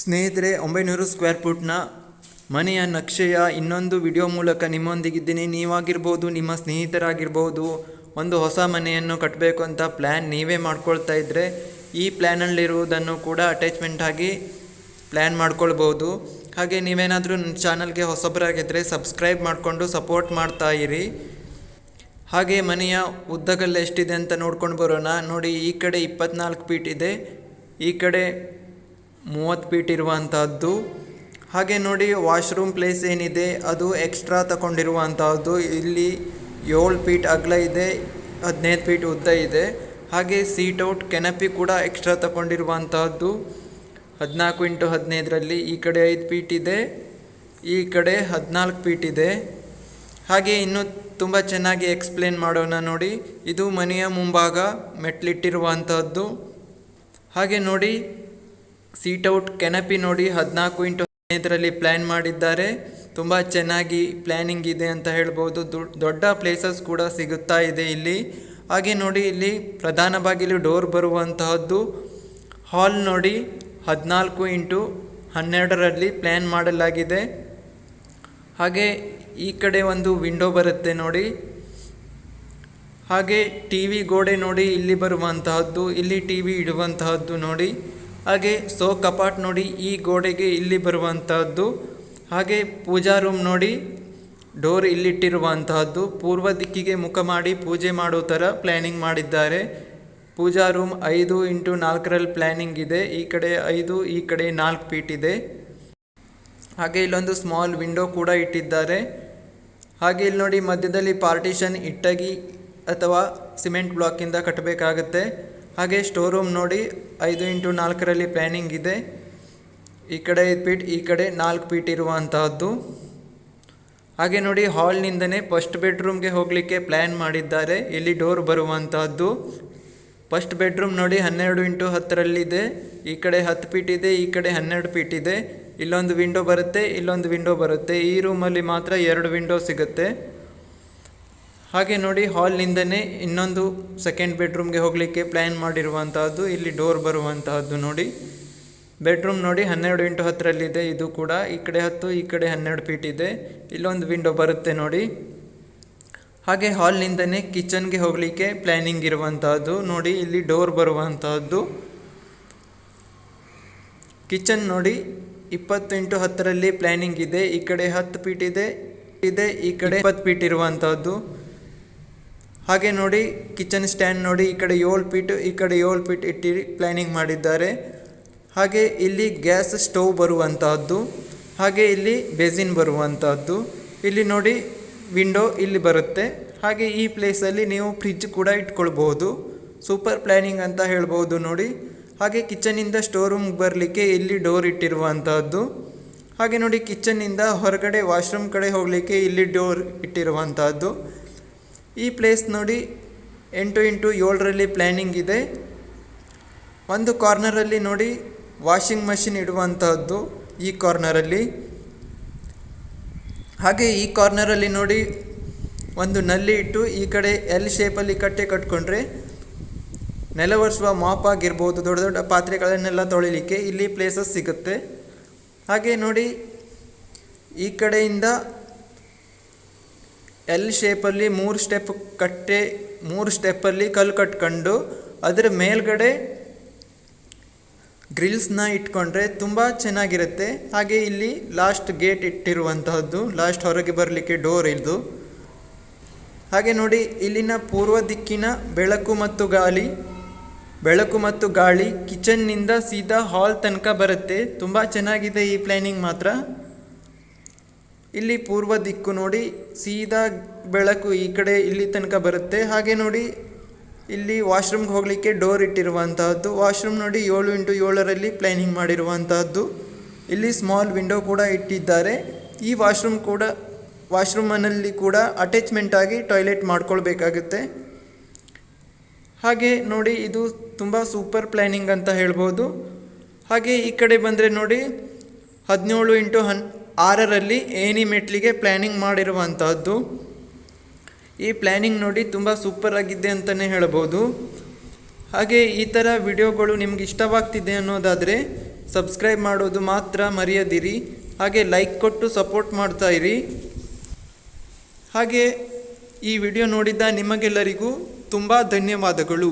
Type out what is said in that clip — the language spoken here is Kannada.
ಸ್ನೇಹಿತರೆ, ಒಂಬೈನೂರು ಸ್ಕ್ವೇರ್ ಫುಟ್ನ ಮನೆಯ ನಕ್ಷೆಯ ಇನ್ನೊಂದು ವಿಡಿಯೋ ಮೂಲಕ ನಿಮ್ಮೊಂದಿಗಿದ್ದೀನಿ. ನೀವಾಗಿರ್ಬೋದು, ನಿಮ್ಮ ಸ್ನೇಹಿತರಾಗಿರ್ಬೋದು, ಒಂದು ಹೊಸ ಮನೆಯನ್ನು ಕಟ್ಟಬೇಕು ಅಂತ ಪ್ಲ್ಯಾನ್ ನೀವೇ ಮಾಡ್ಕೊಳ್ತಾ ಇದ್ದರೆ ಈ ಪ್ಲ್ಯಾನಲ್ಲಿರುವುದನ್ನು ಕೂಡ ಅಟ್ಯಾಚ್ಮೆಂಟ್ ಆಗಿ ಪ್ಲ್ಯಾನ್ ಮಾಡ್ಕೊಳ್ಬೋದು. ಹಾಗೆ ನೀವೇನಾದರೂ ನನ್ನ ಚಾನಲ್ಗೆ ಹೊಸಬರಾಗಿದ್ದರೆ ಸಬ್ಸ್ಕ್ರೈಬ್ ಮಾಡಿಕೊಂಡು ಸಪೋರ್ಟ್ ಮಾಡ್ತಾ ಇರಿ. ಹಾಗೆ ಮನೆಯ ಉದ್ದಗಲ್ಲ ಎಷ್ಟಿದೆ ಅಂತ ನೋಡ್ಕೊಂಡು ಬರೋಣ. ನೋಡಿ, ಈ ಕಡೆ ಇಪ್ಪತ್ನಾಲ್ಕು ಫೀಟ್ ಇದೆ. ಈ ಕಡೆ ಮೂವತ್ತು ಫೀಟ್ ಇರುವಂತಹದ್ದು. ಹಾಗೆ ನೋಡಿ ವಾಶ್ರೂಮ್ ಪ್ಲೇಸ್ ಏನಿದೆ, ಅದು ಎಕ್ಸ್ಟ್ರಾ ತಗೊಂಡಿರುವಂತಹದ್ದು. ಇಲ್ಲಿ ಏಳು ಫೀಟ್ ಅಗಲ ಇದೆ, ಹದಿನೈದು ಫೀಟ್ ಉದ್ದ ಇದೆ. ಹಾಗೆ ಸೀಟ್ ಔಟ್ ಕೆನಪಿ ಕೂಡ ಎಕ್ಸ್ಟ್ರಾ ತಗೊಂಡಿರುವಂತಹದ್ದು. ಹದಿನಾಲ್ಕು ಇಂಟು ಹದಿನೈದರಲ್ಲಿ ಈ ಕಡೆ ಐದು ಫೀಟ್ ಇದೆ, ಈ ಕಡೆ ಹದಿನಾಲ್ಕು ಫೀಟ್ ಇದೆ. ಹಾಗೆ ಇನ್ನೂ ತುಂಬ ಚೆನ್ನಾಗಿ ಎಕ್ಸ್ಪ್ಲೇನ್ ಮಾಡೋಣ ನೋಡಿ. ಇದು ಮನೆಯ ಮುಂಭಾಗ ಮೆಟ್ಲಿಟ್ಟಿರುವಂಥದ್ದು ಹಾಗೆ ನೋಡಿ ಸೀಟ್ ಔಟ್ ಕೆನಪಿ ನೋಡಿ ಹದಿನಾಲ್ಕು ಇಂಟು ಹದಿನೈದರಲ್ಲಿ ಪ್ಲ್ಯಾನ್ ಮಾಡಿದ್ದಾರೆ. ತುಂಬ ಚೆನ್ನಾಗಿ ಪ್ಲ್ಯಾನಿಂಗ್ ಇದೆ ಅಂತ ಹೇಳ್ಬೋದು. ದೊಡ್ಡ ಪ್ಲೇಸಸ್ ಕೂಡ ಸಿಗುತ್ತಾ ಇದೆ ಇಲ್ಲಿ. ಹಾಗೆ ನೋಡಿ ಇಲ್ಲಿ ಪ್ರಧಾನ ಬಾಗಿಲು ಡೋರ್ ಬರುವಂತಹದ್ದು. ಹಾಲ್ ನೋಡಿ ಹದಿನಾಲ್ಕು ಇಂಟು ಹನ್ನೆರಡರಲ್ಲಿ ಪ್ಲ್ಯಾನ್ ಮಾಡಲಾಗಿದೆ. ಹಾಗೆ ಈ ಕಡೆ ಒಂದು ವಿಂಡೋ ಬರುತ್ತೆ ನೋಡಿ. ಹಾಗೆ ಟಿ ವಿ ಗೋಡೆ ನೋಡಿ ಇಲ್ಲಿ ಬರುವಂತಹದ್ದು. ಇಲ್ಲಿ ಟಿ ವಿ ಇಡುವಂತಹದ್ದು ನೋಡಿ. ಹಾಗೆ ಸೋ ಕಪಾಟ್ ನೋಡಿ ಈ ಗೋಡೆಗೆ ಇಲ್ಲಿ ಬರುವಂತಹದ್ದು, ಹಾಗೆ ಪೂಜಾ ರೂಮ್ ನೋಡಿ ಡೋರ್ ಇಲ್ಲಿಟ್ಟಿರುವಂತಹದ್ದು, ಪೂರ್ವ ದಿಕ್ಕಿಗೆ ಮುಖ ಮಾಡಿ ಪೂಜೆ ಮಾಡೋ ಥರ ಪ್ಲ್ಯಾನಿಂಗ್ ಮಾಡಿದ್ದಾರೆ. ಪೂಜಾ ರೂಮ್ ಐದು ಇಂಟು ನಾಲ್ಕರಲ್ಲಿ ಪ್ಲ್ಯಾನಿಂಗ್ ಇದೆ, ಈ ಕಡೆ ಐದು, ಈ ಕಡೆ ನಾಲ್ಕು ಫೀಟ್ ಇದೆ. ಹಾಗೆ ಇಲ್ಲೊಂದು ಸ್ಮಾಲ್ ವಿಂಡೋ ಕೂಡ ಇಟ್ಟಿದ್ದಾರೆ. ಹಾಗೆ ಇಲ್ಲಿ ನೋಡಿ ಮಧ್ಯದಲ್ಲಿ ಪಾರ್ಟಿಷನ್ ಇಟ್ಟಗಿ ಅಥವಾ ಸಿಮೆಂಟ್ ಬ್ಲಾಕಿಂದ ಕಟ್ಟಬೇಕಾಗತ್ತೆ. ಹಾಗೆ ಸ್ಟೋರ್ ರೂಮ್ ನೋಡಿ ಐದು ಇಂಟು ನಾಲ್ಕರಲ್ಲಿ ಪ್ಲ್ಯಾನಿಂಗ್ ಇದೆ. ಈ ಕಡೆ ಐದು ಫೀಟ್ ಈ ಕಡೆ ನಾಲ್ಕು ಫೀಟ್ ಇರುವಂತಹದ್ದು. ಹಾಗೆ ನೋಡಿ ಹಾಲ್ನಿಂದನೇ ಫಸ್ಟ್ ಬೆಡ್ರೂಮ್ಗೆ ಹೋಗಲಿಕ್ಕೆ ಪ್ಲ್ಯಾನ್ ಮಾಡಿದ್ದಾರೆ. ಇಲ್ಲಿ ಡೋರ್ ಬರುವಂತಹದ್ದು. ಫಸ್ಟ್ ಬೆಡ್ರೂಮ್ ನೋಡಿ ಹನ್ನೆರಡು ಇಂಟು ಹತ್ತರಲ್ಲಿದೆ ಈ ಕಡೆ ಹತ್ತು ಫೀಟ್ ಇದೆ, ಈ ಕಡೆ ಹನ್ನೆರಡು ಫೀಟ್ ಇದೆ. ಇಲ್ಲೊಂದು ವಿಂಡೋ ಬರುತ್ತೆ, ಇಲ್ಲೊಂದು ವಿಂಡೋ ಬರುತ್ತೆ. ಈ ರೂಮಲ್ಲಿ ಮಾತ್ರ ಎರಡು ವಿಂಡೋ ಸಿಗುತ್ತೆ. ಹಾಗೆ ನೋಡಿ ಹಾಲ್ನಿಂದನೇ ಇನ್ನೊಂದು ಸೆಕೆಂಡ್ ಬೆಡ್ರೂಮ್ಗೆ ಹೋಗಲಿಕ್ಕೆ ಪ್ಲ್ಯಾನ್ ಮಾಡಿರುವಂತಹದ್ದು, ಇಲ್ಲಿ ಡೋರ್ ಬರುವಂತಹದ್ದು ನೋಡಿ. ಬೆಡ್ರೂಮ್ ನೋಡಿ ಹನ್ನೆರಡು ಇಂಟು ಹತ್ತರಲ್ಲಿದೆ ಇದು ಕೂಡ. ಈ ಕಡೆ ಹತ್ತು, ಈ ಕಡೆ ಹನ್ನೆರಡು ಫೀಟ್ ಇದೆ. ಇಲ್ಲೊಂದು ವಿಂಡೋ ಬರುತ್ತೆ ನೋಡಿ. ಹಾಗೆ ಹಾಲ್ನಿಂದನೇ ಕಿಚನ್ಗೆ ಹೋಗಲಿಕ್ಕೆ ಪ್ಲ್ಯಾನಿಂಗ್ ಇರುವಂತಹದ್ದು. ನೋಡಿ, ಇಲ್ಲಿ ಡೋರ್ ಬರುವಂತಹದ್ದು. ಕಿಚನ್ ನೋಡಿ ಇಪ್ಪತ್ತು ಇಂಟು ಹತ್ತರಲ್ಲಿ ಪ್ಲ್ಯಾನಿಂಗ್ ಇದೆ. ಈ ಕಡೆ ಹತ್ತು ಫೀಟ್ ಇದೆ ಇದೆ ಈ ಕಡೆ ಇಪ್ಪತ್ತು ಫೀಟ್ ಇರುವಂತಹದ್ದು. ಹಾಗೆ ನೋಡಿ ಕಿಚನ್ ಸ್ಟ್ಯಾಂಡ್ ನೋಡಿ, ಈ ಕಡೆ ಏಳು ಫೀಟ್ ಈ ಕಡೆ ಏಳು ಫೀಟ್ ಇಟ್ಟಿ ಪ್ಲ್ಯಾನಿಂಗ್ ಮಾಡಿದ್ದಾರೆ. ಹಾಗೆ ಇಲ್ಲಿ ಗ್ಯಾಸ್ ಸ್ಟೌವ್ ಬರುವಂತಹದ್ದು, ಹಾಗೆ ಇಲ್ಲಿ ಬೇಸಿನ್ ಬರುವಂತಹದ್ದು. ಇಲ್ಲಿ ನೋಡಿ ವಿಂಡೋ ಇಲ್ಲಿ ಬರುತ್ತೆ. ಹಾಗೆ ಈ ಪ್ಲೇಸಲ್ಲಿ ನೀವು ಫ್ರಿಜ್ ಕೂಡ ಇಟ್ಕೊಳ್ಬಹುದು. ಸೂಪರ್ ಪ್ಲ್ಯಾನಿಂಗ್ ಅಂತ ಹೇಳ್ಬೋದು ನೋಡಿ. ಹಾಗೆ ಕಿಚನಿಂದ ಸ್ಟೋರ್ ರೂಮ್ಗೆ ಬರಲಿಕ್ಕೆ ಇಲ್ಲಿ ಡೋರ್ ಇಟ್ಟಿರುವಂತಹದ್ದು. ಹಾಗೆ ನೋಡಿ ಕಿಚನ್ನಿಂದ ಹೊರಗಡೆ ವಾಶ್ರೂಮ್ ಕಡೆ ಹೋಗಲಿಕ್ಕೆ ಇಲ್ಲಿ ಡೋರ್ ಇಟ್ಟಿರುವಂತಹದ್ದು. ಈ ಪ್ಲೇಸ್ ನೋಡಿ ಎಂಟು ಇಂಟು ಏಳರಲ್ಲಿ ಪ್ಲ್ಯಾನಿಂಗ್ ಇದೆ. ಒಂದು ಕಾರ್ನರಲ್ಲಿ ನೋಡಿ ವಾಷಿಂಗ್ ಮಷಿನ್ ಇಡುವಂತಹದ್ದು ಈ ಕಾರ್ನರಲ್ಲಿ ಹಾಗೆ ಈ ಕಾರ್ನರಲ್ಲಿ ನೋಡಿ ಒಂದು ನಲ್ಲಿ ಇಟ್ಟು ಈ ಕಡೆ ಎಲ್ ಶೇಪಲ್ಲಿ ಕಟ್ಟೆ ಕಟ್ಕೊಂಡ್ರೆ ನೆಲ ಒರೆಸುವ ಮಾಪ್ ಆಗಿರ್ಬೋದು, ದೊಡ್ಡ ದೊಡ್ಡ ಪಾತ್ರೆಗಳನ್ನೆಲ್ಲ ತೊಳಿಲಿಕ್ಕೆ ಇಲ್ಲಿ ಪ್ಲೇಸಸ್ ಸಿಗುತ್ತೆ. ಹಾಗೆ ನೋಡಿ ಈ ಕಡೆಯಿಂದ ಎಲ್ ಶೇಪಲ್ಲಿ ಮೂರು ಸ್ಟೆಪ್ ಕಟ್ಟೆ, ಮೂರು ಸ್ಟೆಪ್ಪಲ್ಲಿ ಕಲ್ಲು ಕಟ್ಕೊಂಡು ಅದರ ಮೇಲ್ಗಡೆ ಗ್ರಿಲ್ಸ್ನ ಇಟ್ಕೊಂಡ್ರೆ ತುಂಬ ಚೆನ್ನಾಗಿರುತ್ತೆ. ಹಾಗೆ ಇಲ್ಲಿ ಲಾಸ್ಟ್ ಗೇಟ್ ಇಟ್ಟಿರುವಂತಹದ್ದು ಲಾಸ್ಟ್ ಹೊರಗೆ ಬರಲಿಕ್ಕೆ ಡೋರ್ ಇದು ಹಾಗೆ ನೋಡಿ ಇಲ್ಲಿನ ಪೂರ್ವ ದಿಕ್ಕಿನ ಬೆಳಕು ಮತ್ತು ಗಾಳಿ, ಬೆಳಕು ಮತ್ತು ಗಾಳಿ ಕಿಚನ್ನಿಂದ ಸೀದಾ ಹಾಲ್ ತನಕ ಬರುತ್ತೆ. ತುಂಬ ಚೆನ್ನಾಗಿದೆ ಈ ಪ್ಲ್ಯಾನಿಂಗ್ ಮಾತ್ರ. ಇಲ್ಲಿ ಪೂರ್ವ ದಿಕ್ಕು ನೋಡಿ, ಸೀದಾ ಬೆಳಕು ಈ ಕಡೆ ಇಲ್ಲಿ ತನಕ ಬರುತ್ತೆ. ಹಾಗೆ ನೋಡಿ, ಇಲ್ಲಿ ವಾಶ್ರೂಮ್ಗೆ ಹೋಗಲಿಕ್ಕೆ ಡೋರ್ ಇಟ್ಟಿರುವಂತಹದ್ದು. ವಾಶ್ರೂಮ್ ನೋಡಿ ಏಳು ಇಂಟು ಏಳರಲ್ಲಿ ಪ್ಲ್ಯಾನಿಂಗ್ ಮಾಡಿರುವಂತಹದ್ದು. ಇಲ್ಲಿ ಸ್ಮಾಲ್ ವಿಂಡೋ ಕೂಡ ಇಟ್ಟಿದ್ದಾರೆ. ಈ ವಾಶ್ರೂಮ್ ಕೂಡ, ವಾಶ್ರೂಮನಲ್ಲಿ ಕೂಡ ಅಟ್ಯಾಚ್ಮೆಂಟ್ ಆಗಿ ಟಾಯ್ಲೆಟ್ ಮಾಡ್ಕೊಳ್ಬೇಕಾಗುತ್ತೆ. ಹಾಗೆ ನೋಡಿ, ಇದು ತುಂಬ ಸೂಪರ್ ಪ್ಲ್ಯಾನಿಂಗ್ ಅಂತ ಹೇಳ್ಬೋದು. ಹಾಗೆ ಈ ಕಡೆ ಬಂದರೆ ನೋಡಿ, ಹದಿನೇಳು ಇಂಟು ಹನ್ ಆರರಲ್ಲಿ ಏನಿ ಮೆಟ್ಲಿಗೆ ಪ್ಲ್ಯಾನಿಂಗ್ ಮಾಡಿರುವಂತಹದ್ದು. ಈ ಪ್ಲ್ಯಾನಿಂಗ್ ನೋಡಿ ತುಂಬ ಸೂಪರ್ ಆಗಿದೆ ಅಂತಲೇ ಹೇಳ್ಬೋದು. ಹಾಗೆ ಈ ಥರ ವಿಡಿಯೋಗಳು ನಿಮ್ಗೆ ಇಷ್ಟವಾಗ್ತಿದೆ ಅನ್ನೋದಾದರೆ ಸಬ್ಸ್ಕ್ರೈಬ್ ಮಾಡೋದು ಮಾತ್ರ ಮರೆಯದಿರಿ. ಹಾಗೆ ಲೈಕ್ ಕೊಟ್ಟು ಸಪೋರ್ಟ್ ಮಾಡ್ತಾ ಇರಿ. ಹಾಗೆ ಈ ವಿಡಿಯೋ ನೋಡಿದ್ದ ನಿಮಗೆಲ್ಲರಿಗೂ ತುಂಬ ಧನ್ಯವಾದಗಳು.